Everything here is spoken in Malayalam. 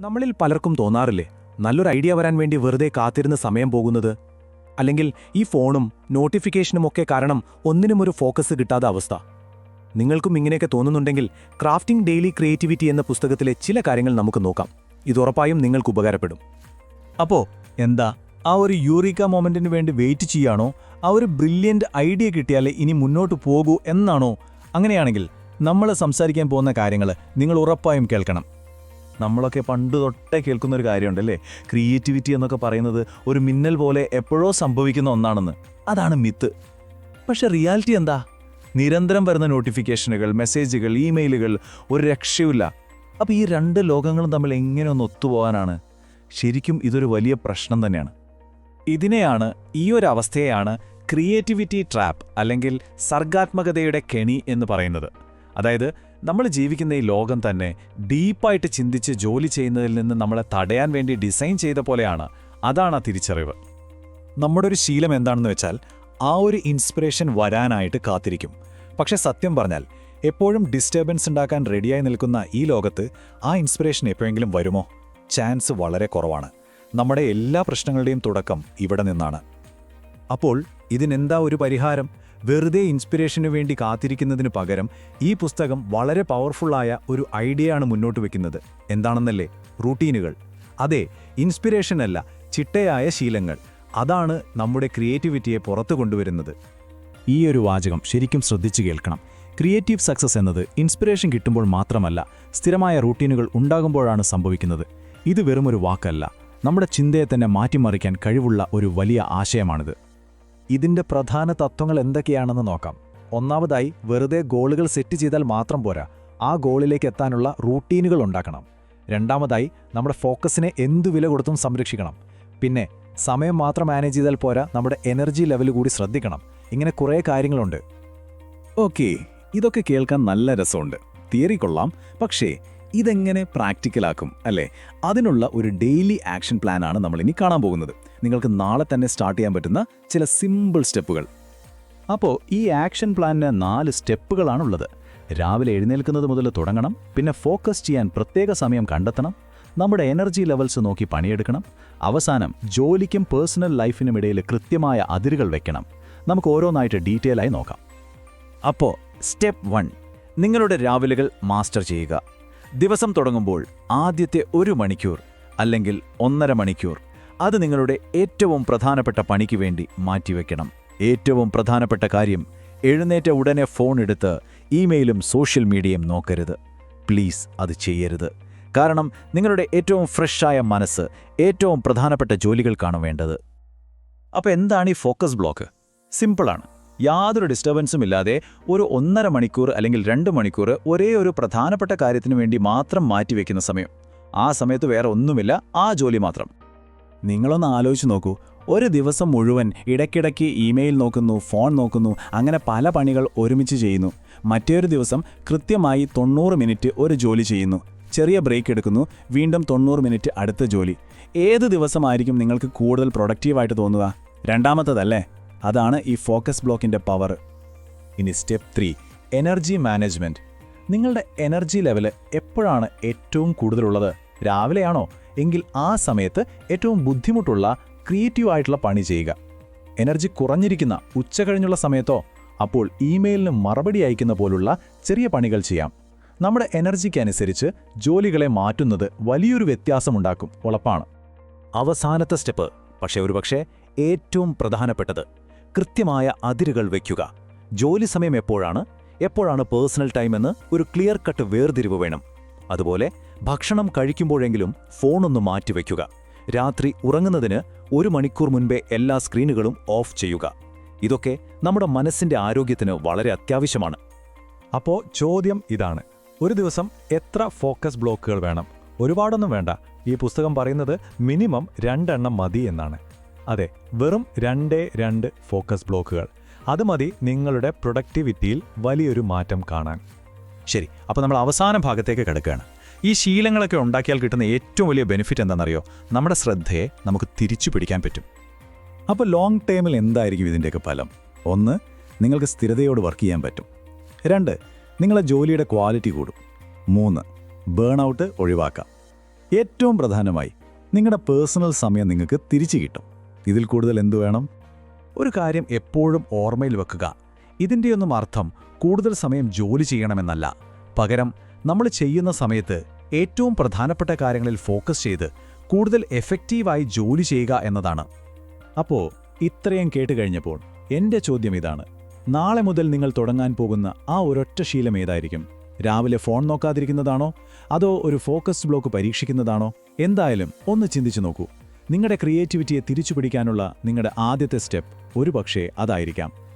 നമ്മളിൽ പലർക്കും തോന്നാറില്ലേ? നല്ലൊരു ഐഡിയ വരാൻ വേണ്ടി വെറുതെ കാത്തിരുന്ന് സമയം പോകുന്നത്? അല്ലെങ്കിൽ ഈ ഫോണും നോട്ടിഫിക്കേഷനും ഒക്കെ കാരണം ഒന്നിനും ഒരു ഫോക്കസ് കിട്ടാത്ത അവസ്ഥ. നിങ്ങൾക്കും ഇങ്ങനെയൊക്കെ തോന്നുന്നുണ്ടെങ്കിൽ ക്രാഫ്റ്റിംഗ് ഡെയിലി ക്രിയേറ്റിവിറ്റി എന്ന പുസ്തകത്തിലെ ചില കാര്യങ്ങൾ നമുക്ക് നോക്കാം. ഇത് ഉറപ്പായും നിങ്ങൾക്ക് ഉപകാരപ്പെടും. അപ്പോ എന്താ? ആ ഒരു യൂറിക്ക മൊമെന്റിന് വേണ്ടി വെയിറ്റ് ചെയ്യാണോ? ആ ഒരു ബ്രില്യന്റ് ഐഡിയ കിട്ടിയാലേ ഇനി മുന്നോട്ട് പോകൂ എന്നാണോ? അങ്ങനെയാണെങ്കിൽ നമ്മൾ സംസാരിക്കാൻ പോകുന്ന കാര്യങ്ങൾ നിങ്ങൾ ഉറപ്പായും കേൾക്കണം. നമ്മളൊക്കെ പണ്ട് തൊട്ടേ കേൾക്കുന്ന ഒരു കാര്യമുണ്ടല്ലേ? ക്രിയേറ്റിവിറ്റി എന്നൊക്കെ പറയുന്നത് ഒരു മിന്നൽ പോലെ എപ്പോഴോ സംഭവിക്കുന്ന ഒന്നാണെന്ന്. അതാണ് മിത്ത്. പക്ഷെ റിയാലിറ്റി എന്താ? നിരന്തരം വരുന്ന നോട്ടിഫിക്കേഷനുകൾ മെസ്സേജുകൾ ഇമെയിലുകൾ ഒരു രക്ഷയുമില്ല. അപ്പോൾ ഈ രണ്ട് ലോകങ്ങളും തമ്മിൽ എങ്ങനെ ഒന്ന് ഒത്തുപോകാനാണ്? ശരിക്കും ഇതൊരു വലിയ പ്രശ്നം തന്നെയാണ്. ഇതിനെയാണ് ഈ ഒരു അവസ്ഥയെയാണ് ക്രിയേറ്റിവിറ്റി ട്രാപ്പ് അല്ലെങ്കിൽ സർഗാത്മകതയുടെ കെണി എന്ന് പറയുന്നത്. അതായത് നമ്മൾ ജീവിക്കുന്ന ഈ ലോകം തന്നെ ഡീപ്പായിട്ട് ചിന്തിച്ച് ജോലി ചെയ്യുന്നതിൽ നിന്ന് നമ്മളെ തടയാൻ വേണ്ടി ഡിസൈൻ ചെയ്ത പോലെയാണ്. അതാണ് ആ തിരിച്ചറിവ്. നമ്മുടെ ഒരു ശീലം എന്താണെന്ന് വെച്ചാൽ ആ ഒരു ഇൻസ്പിറേഷൻ വരാനായിട്ട് കാത്തിരിക്കും. പക്ഷെ സത്യം പറഞ്ഞാൽ എപ്പോഴും ഡിസ്റ്റർബൻസ് ഉണ്ടാക്കാൻ റെഡിയായി നിൽക്കുന്ന ഈ ലോകത്ത് ആ ഇൻസ്പിറേഷൻ എപ്പോഴെങ്കിലും വരുമോ? ചാൻസ് വളരെ കുറവാണ്. നമ്മുടെ എല്ലാ പ്രശ്നങ്ങളുടെയും തുടക്കം ഇവിടെ നിന്നാണ്. അപ്പോൾ ഇതിനെന്താ ഒരു പരിഹാരം? വെറുതെ ഇൻസ്പിറേഷനു വേണ്ടി കാത്തിരിക്കുന്നതിന് പകരം ഈ പുസ്തകം വളരെ പവർഫുള്ളായ ഒരു ഐഡിയയാണ് മുന്നോട്ട് വെക്കുന്നത്. എന്താണെന്നല്ലേ? റൂട്ടീനുകൾ. അതെ ഇൻസ്പിറേഷൻ അല്ല ചിട്ടയായ ശീലങ്ങൾ. അതാണ് നമ്മുടെ ക്രിയേറ്റിവിറ്റിയെ പുറത്തു കൊണ്ടുവരുന്നത്. ഈ ഒരു വാചകം ശരിക്കും ശ്രദ്ധിച്ചു കേൾക്കണം. ക്രിയേറ്റീവ് സക്സസ് എന്നത് ഇൻസ്പിറേഷൻ കിട്ടുമ്പോൾ മാത്രമല്ല സ്ഥിരമായ റൂട്ടീനുകൾ ഉണ്ടാകുമ്പോഴാണ് സംഭവിക്കുന്നത്. ഇത് വെറുമൊരു വാക്കല്ല. നമ്മുടെ ചിന്തയെ തന്നെ മാറ്റിമറിക്കാൻ കഴിവുള്ള ഒരു വലിയ ആശയമാണിത്. ഇതിന്റെ പ്രധാന തത്വങ്ങൾ എന്തൊക്കെയാണെന്ന് നോക്കാം. ഒന്നാമതായി വെറുതെ ഗോളുകൾ സെറ്റ് ചെയ്താൽ മാത്രം പോരാ. ആ ഗോളിലേക്ക് എത്താനുള്ള റൂട്ടീനുകൾ ഉണ്ടാക്കണം. രണ്ടാമതായി നമ്മുടെ ഫോക്കസിനെ എന്തു വില കൊടുത്തും സംരക്ഷിക്കണം. പിന്നെ സമയം മാത്രം മാനേജ് ചെയ്താൽ പോരാ നമ്മുടെ എനർജി ലെവൽ കൂടി ശ്രദ്ധിക്കണം. ഇങ്ങനെ കുറേ കാര്യങ്ങളുണ്ട്. ഓക്കെ ഇതൊക്കെ കേൾക്കാൻ നല്ല രസമുണ്ട്. തിയറി കൊള്ളാം. പക്ഷേ ഇതെങ്ങനെ പ്രാക്ടിക്കലാക്കും അല്ലേ? അതിനുള്ള ഒരു ഡെയിലി ആക്ഷൻ പ്ലാൻ ആണ് നമ്മൾ ഇനി കാണാൻ പോകുന്നത്. നിങ്ങൾക്ക് നാളെ തന്നെ സ്റ്റാർട്ട് ചെയ്യാൻ പറ്റുന്ന ചില സിമ്പിൾ സ്റ്റെപ്പുകൾ. അപ്പോൾ ഈ ആക്ഷൻ പ്ലാനിന് നാല് സ്റ്റെപ്പുകളാണുള്ളത്. രാവിലെ എഴുന്നേൽക്കുന്നത് മുതൽ തുടങ്ങണം പിന്നെ ഫോക്കസ് ചെയ്യാൻ പ്രത്യേക സമയം കണ്ടെത്തണം നമ്മുടെ എനർജി ലെവൽസ് നോക്കി പണിയെടുക്കണം അവസാനം ജോലിക്കും പേഴ്സണൽ ലൈഫിനും ഇടയിൽ കൃത്യമായ അതിരുകൾ വെക്കണം. നമുക്ക് ഓരോന്നായിട്ട് ഡീറ്റെയിൽ ആയി നോക്കാം. അപ്പോൾ സ്റ്റെപ്പ് വൺ നിങ്ങളുടെ രാവിലെകൾ മാസ്റ്റർ ചെയ്യുക. ദിവസം തുടങ്ങുമ്പോൾ ആദ്യത്തെ ഒരു മണിക്കൂർ അല്ലെങ്കിൽ ഒന്നര മണിക്കൂർ അത് നിങ്ങളുടെ ഏറ്റവും പ്രധാനപ്പെട്ട പണിക്ക് വേണ്ടി മാറ്റിവെക്കണം. ഏറ്റവും പ്രധാനപ്പെട്ട കാര്യം എഴുന്നേറ്റ ഉടനെ ഫോൺ എടുത്ത് ഇമെയിലും സോഷ്യൽ മീഡിയയും നോക്കരുത്. പ്ലീസ് അത് ചെയ്യരുത്. കാരണം നിങ്ങളുടെ ഏറ്റവും ഫ്രഷായ മനസ്സ് ഏറ്റവും പ്രധാനപ്പെട്ട ജോലികൾക്കാണ് വേണ്ടത്. അപ്പോൾ എന്താണ് ഈ ഫോക്കസ് ബ്ലോക്ക്? സിമ്പിളാണ്. യാതൊരു ഡിസ്റ്റർബൻസും ഇല്ലാതെ ഒരു ഒന്നര മണിക്കൂർ അല്ലെങ്കിൽ രണ്ട് മണിക്കൂർ ഒരേ ഒരു പ്രധാനപ്പെട്ട കാര്യത്തിന് വേണ്ടി മാത്രം മാറ്റിവെക്കുന്ന സമയം. ആ സമയത്ത് വേറെ ഒന്നുമില്ല ആ ജോലി മാത്രം. നിങ്ങളൊന്ന് ആലോചിച്ച് നോക്കൂ. ഒരു ദിവസം മുഴുവൻ ഇടയ്ക്കിടയ്ക്ക് ഇമെയിൽ നോക്കുന്നു ഫോൺ നോക്കുന്നു അങ്ങനെ പല പണികൾ ഒരുമിച്ച് ചെയ്യുന്നു. മറ്റൊരു ദിവസം കൃത്യമായി തൊണ്ണൂറ് മിനിറ്റ് ഒരു ജോലി ചെയ്യുന്നു. ചെറിയ ബ്രേക്ക് എടുക്കുന്നു വീണ്ടും തൊണ്ണൂറ് മിനിറ്റ് അടുത്ത ജോലി. ഏത് ദിവസമായിരിക്കും നിങ്ങൾക്ക് കൂടുതൽ പ്രൊഡക്റ്റീവായിട്ട് തോന്നുക? രണ്ടാമത്തതല്ലേ? അതാണ് ഈ ഫോക്കസ് ബ്ലോക്കിന്റെ പവർ. ഇനി സ്റ്റെപ്പ് ത്രീ എനർജി മാനേജ്മെന്റ് നിങ്ങളുടെ എനർജി ലെവൽ എപ്പോഴാണ് ഏറ്റവും കൂടുതലുള്ളത്? രാവിലെയാണോ? എങ്കിൽ ആ സമയത്ത് ഏറ്റവും ബുദ്ധിമുട്ടുള്ള ക്രിയേറ്റീവ് ആയിട്ടുള്ള പണി ചെയ്യുക. എനർജി കുറഞ്ഞിരിക്കുന്ന ഉച്ച കഴിഞ്ഞുള്ള സമയത്തോ അപ്പോൾ ഇമെയിലിന് മറുപടി അയക്കുന്ന പോലുള്ള ചെറിയ പണികൾ ചെയ്യാം. നമ്മുടെ എനർജിക്കനുസരിച്ച് ജോലികളെ മാറ്റുന്നത് വലിയൊരു വ്യത്യാസമുണ്ടാക്കും. ഉളപ്പാണ് അവസാനത്തെ സ്റ്റെപ്പ് പക്ഷേ ഒരുപക്ഷെ ഏറ്റവും പ്രധാനപ്പെട്ടത്. കൃത്യമായ അതിരുകൾ വയ്ക്കുക. ജോലി സമയം എപ്പോഴാണ്? എപ്പോഴാണ് പേഴ്സണൽ ടൈം എന്ന് ഒരു ക്ലിയർ കട്ട് വേർതിരിവ് വേണം. അതുപോലെ ഭക്ഷണം കഴിക്കുമ്പോഴെങ്കിലും ഫോണൊന്ന് മാറ്റിവെക്കുക രാത്രി ഉറങ്ങുന്നതിന് ഒരു മണിക്കൂർ മുൻപേ എല്ലാ സ്ക്രീനുകളും ഓഫ് ചെയ്യുക. ഇതൊക്കെ നമ്മുടെ മനസ്സിന്റെ ആരോഗ്യത്തിന് വളരെ അത്യാവശ്യമാണ്. അപ്പോൾ ചോദ്യം ഇതാണ്. ഒരു ദിവസം എത്ര ഫോക്കസ് ബ്ലോക്കുകൾ വേണം? ഒരുപാടൊന്നും വേണ്ട. ഈ പുസ്തകം പറയുന്നത് മിനിമം രണ്ടെണ്ണം മതി എന്നാണ്. അതെ വെറും രണ്ടേ രണ്ട് ഫോക്കസ് ബ്ലോക്കുകൾ. അത് മതി നിങ്ങളുടെ പ്രൊഡക്ടിവിറ്റിയിൽ വലിയൊരു മാറ്റം കാണാൻ. ശരി അപ്പോൾ നമ്മൾ അവസാന ഭാഗത്തേക്ക് കിടക്കുകയാണ്. ഈ ശീലങ്ങളൊക്കെ ഉണ്ടാക്കിയാൽ കിട്ടുന്ന ഏറ്റവും വലിയ ബെനിഫിറ്റ് എന്താണെന്നറിയോ? നമ്മുടെ ശ്രദ്ധയെ നമുക്ക് തിരിച്ചു പിടിക്കാൻ പറ്റും. അപ്പോൾ ലോങ് ടേമിൽ എന്തായിരിക്കും ഇതിന്റെയൊക്കെ ഫലം? ഒന്ന് നിങ്ങൾക്ക് സ്ഥിരതയോട് വർക്ക് ചെയ്യാൻ പറ്റും. രണ്ട് നിങ്ങളെ ജോലിയുടെ ക്വാളിറ്റി കൂടും. മൂന്ന് ബേൺ ഔട്ട് ഒഴിവാക്കാം. ഏറ്റവും പ്രധാനമായി നിങ്ങളുടെ പേഴ്സണൽ സമയം നിങ്ങൾക്ക് തിരിച്ചു കിട്ടും. ഇതിൽ കൂടുതൽ എന്തു വേണം? ഒരു കാര്യം എപ്പോഴും ഓർമ്മയിൽ വെക്കുക. ഇതിന്റെയൊന്നും അർത്ഥം കൂടുതൽ സമയം ജോലി ചെയ്യണമെന്നല്ല. പകരം നമ്മൾ ചെയ്യുന്ന സമയത്ത് ഏറ്റവും പ്രധാനപ്പെട്ട കാര്യങ്ങളിൽ ഫോക്കസ് ചെയ്ത് കൂടുതൽ എഫക്റ്റീവായി ജോലി ചെയ്യുക എന്നതാണ്. അപ്പോൾ ഇത്രയും കേട്ട് കഴിഞ്ഞപ്പോൾ എന്റെ ചോദ്യം ഇതാണ്. നാളെ മുതൽ നിങ്ങൾ തുടങ്ങാൻ പോകുന്ന ആ ഒരൊറ്റ ശീലം ഏതായിരിക്കും? രാവിലെ ഫോൺ നോക്കാതിരിക്കുന്നതാണോ? അതോ ഒരു ഫോക്കസ് ബ്ലോക്ക് പരീക്ഷിക്കുന്നതാണോ? എന്തായാലും ഒന്ന് ചിന്തിച്ചു നോക്കൂ. നിങ്ങളുടെ ക്രിയേറ്റിവിറ്റിയെ തിരിച്ചുപിടിക്കാനുള്ള നിങ്ങളുടെ ആദ്യത്തെ സ്റ്റെപ്പ് ഒരുപക്ഷേ അതായിരിക്കാം.